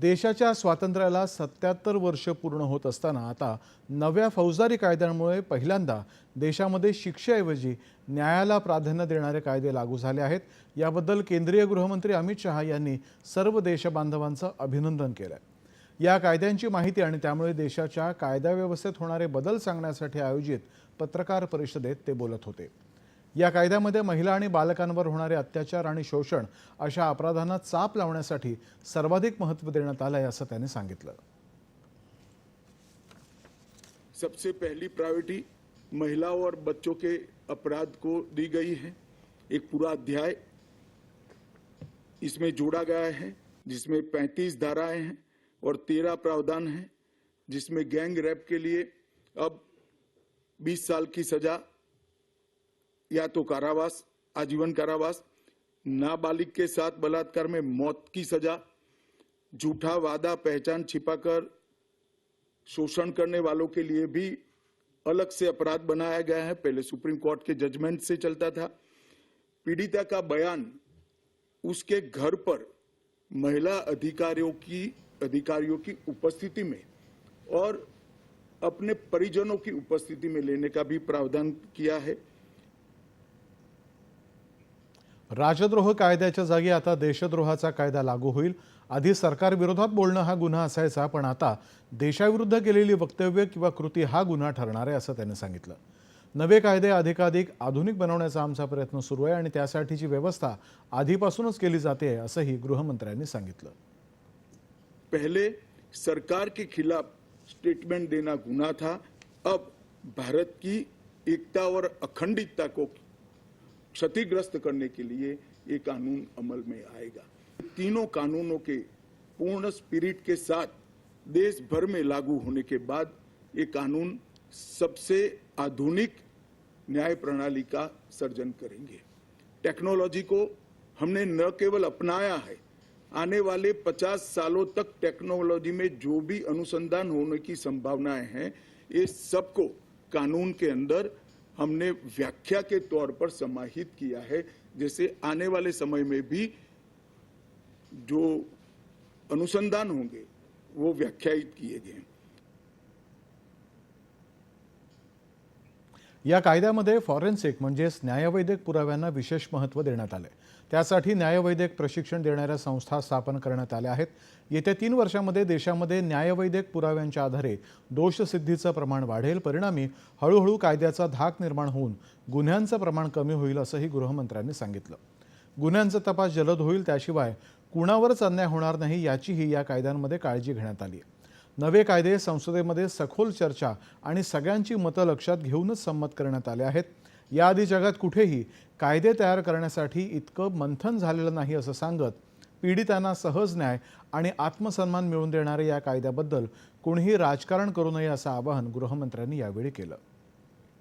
देशाच्या स्वातंत्र्याला सत्याहत्तर वर्ष पूर्ण होत असताना आता नव्या फौजदारी कायद्यांमुळे पहिल्यांदा देशामध्ये शिक्षेऐवजी न्यायाला प्राधान्य देणारे कायदे लागू झाले आहेत. याबद्दल केंद्रीय गृहमंत्री अमित शहा यांनी सर्व देशबांधवांचं अभिनंदन केलं या कायद्यांची माहिती आणि त्यामुळे देशाच्या कायदाव्यवस्थेत होणारे बदल सांगण्यासाठी आयोजित पत्रकार परिषदेत ते बोलत होते. या कायद्यामध्ये महिला आणि बालकांवर होणारे अत्याचार आणि शोषण अशा अपराधांना चाप लावण्यासाठी सर्वाधिक महत्त्व देण्यात आलं आहे असं त्यांनी सांगितलं. सबसे पहली प्रायोरिटी महिलाओं और बच्चों के अपराध को दी गई है। एक पूरा अध्याय इसमें जोड़ा गया है, जिसमें 35 धाराएँ हैं और 13 प्रावधान हैं, जिसमें गैंग रैप के लिए अब 20 साल की सजा या तो कारावास, आजीवन कारावास, नाबालिग के साथ बलात्कार में मौत की सजा, झूठा वादा, पहचान छिपाकर शोषण करने वालों के लिए भी अलग से अपराध बनाया गया है। पहले सुप्रीम कोर्ट के जजमेंट से चलता था। पीड़िता का बयान, उसके घर पर महिला अधिकारियों की अधिकारियों की उपस्थिति में और अपने परिजनों की उपस्थिति में लेने का भी प्रावधान किया है। राजद्रोह कायद्याच्या जागी आता देशद्रोहाचा कायदा लागू होईल. आधी सरकारविरोधात बोलणं हा गुन्हा असायचा पण आता देशाविरुद्ध केलेली वक्तव्य किंवा कृती हा गुन्हा ठरणार आहे असं त्यांनी सांगितलं. नवे कायदे अधिकाधिक आधुनिक बनवण्याचा आमचा प्रयत्न सुरू आहे आणि त्यासाठीची व्यवस्था आधीपासूनच केली जाते असंही गृहमंत्र्यांनी सांगितलं. पहले सरकार के खिलाफ स्टेटमेंट देना गुन्हा था. अब भारत की एकता और अखंडितता को क्षतिग्रस्त करने के लिए ये कानून अमल में आएगा। तीनों कानूनों के पूर्ण स्पिरिट के साथ देश भर में लागू होने के बाद ये कानून सबसे आधुनिक न्याय प्रणाली का सर्जन करेंगे। टेक्नोलॉजी को हमने न केवल अपनाया है, आने वाले 50 सालों तक टेक्नोलॉजी में जो भी अनुसंधान होने की संभावनाएँ हैं, ये सबको कानून के अंदर हमने व्याख्या के तौर पर समाहित किया है, जैसे आने वाले समय में भी जो अनुसंधान होंगे, वो व्याख्यायित किए गए हैं। या कायद्यामध्ये फॉरेन्सिक म्हणजेच न्यायवैद्यक पुराव्यांना विशेष महत्त्व देण्यात आलं त्यासाठी न्यायवैद्यक प्रशिक्षण देणाऱ्या संस्था स्थापन करण्यात आल्या आहेत. येत्या तीन वर्षामध्ये देशामध्ये न्यायवैद्यक पुराव्यांच्या आधारे दोषसिद्धीचं प्रमाण वाढेल. परिणामी हळूहळू कायद्याचा धाक निर्माण होऊन गुन्ह्यांचं प्रमाण कमी होईल असंही गृहमंत्र्यांनी सांगितलं. गुन्ह्यांचा तपास जलद होईल त्याशिवाय कुणावरच अन्याय होणार नाही याचीही या कायद्यांमध्ये काळजी घेण्यात आली आहे. नवे कायदे संसदेमध्ये सखोल चर्चा आणि सगळ्यांची मतं लक्षात घेऊनच संमत करण्यात आले आहेत. याआधी जगात कुठेही कायदे तयार करण्यासाठी इतकं मंथन झालेलं नाही असं सांगत पीडितांना सहज न्याय आणि आत्मसन्मान मिळवून देणाऱ्या या कायद्याबद्दल कोणीही राजकारण करू नये असं आवाहन गृहमंत्र्यांनी यावेळी केलं.